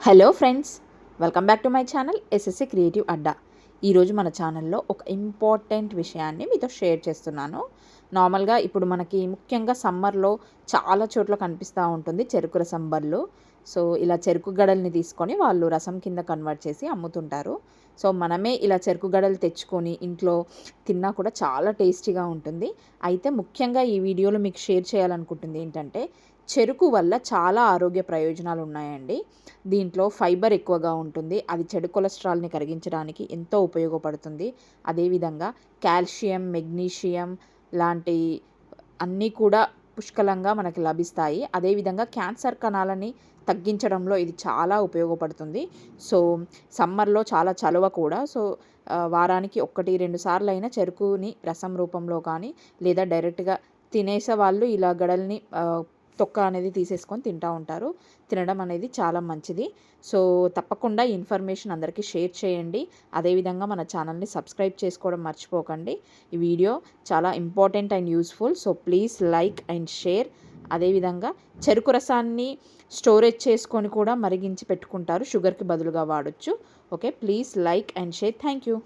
Hello friends welcome back to my channel SSC creative Adda ఈరోజు మన ఛానల్లో ఒక ఇంపార్టెంట్ విషయాన్ని మీతో షేర్ చేస్తున్నాను. నార్మల్గా ఇప్పుడు మనకి ముఖ్యంగా సమ్మర్లో చాలా చోట్ల కనిపిస్తూ ఉంటుంది చెరుకు రసం బళ్ళు. సో ఇలా చెరుకు గడల్ని తీసుకొని వాళ్ళు రసం కింద కన్వర్ట్ చేసి అమ్ముతుంటారు. సో మనమే ఇలా చెరుకు గడలు తెచ్చుకొని ఇంట్లో తిన్నా కూడా చాలా టేస్టీగా ఉంటుంది. అయితే ముఖ్యంగా ఈ వీడియోలో మీకు షేర్ చేయాలనుకుంటుంది ఏంటంటే చెరుకు వల్ల చాలా ఆరోగ్య ప్రయోజనాలు ఉన్నాయండి. దీంట్లో ఫైబర్ ఎక్కువగా ఉంటుంది. అది చెడు కొలెస్ట్రాల్ని కరిగించడానికి ఎంతో ఉపయోగపడుతుంది. అదేవిధంగా కాల్షియం మెగ్నీషియం లాంటి అన్నీ కూడా పుష్కలంగా మనకి లభిస్తాయి. అదేవిధంగా క్యాన్సర్ కణాలని తగ్గించడంలో ఇది చాలా ఉపయోగపడుతుంది. సో సమ్మర్లో చాలా చలువ కూడా. సో వారానికి ఒకటి రెండు సార్లు అయినా చెరుకుని రసం రూపంలో కానీ లేదా డైరెక్ట్గా తినేసే వాళ్ళు ఇలా గడల్ని తొక్క అనేది తీసేసుకొని తింటూ ఉంటారు. తినడం అనేది చాలా మంచిది. సో తప్పకుండా ఇన్ఫర్మేషన్ అందరికీ షేర్ చేయండి. అదేవిధంగా మన ఛానల్ని సబ్స్క్రైబ్ చేసుకోవడం మర్చిపోకండి. ఈ వీడియో చాలా important and useful. So please like and share. అదేవిధంగా చెరుకు రసాన్ని స్టోరేజ్ చేసుకొని కూడా మరిగించి పెట్టుకుంటారు. షుగర్కి బదులుగా వాడొచ్చు. Okay please like and share. Thank you.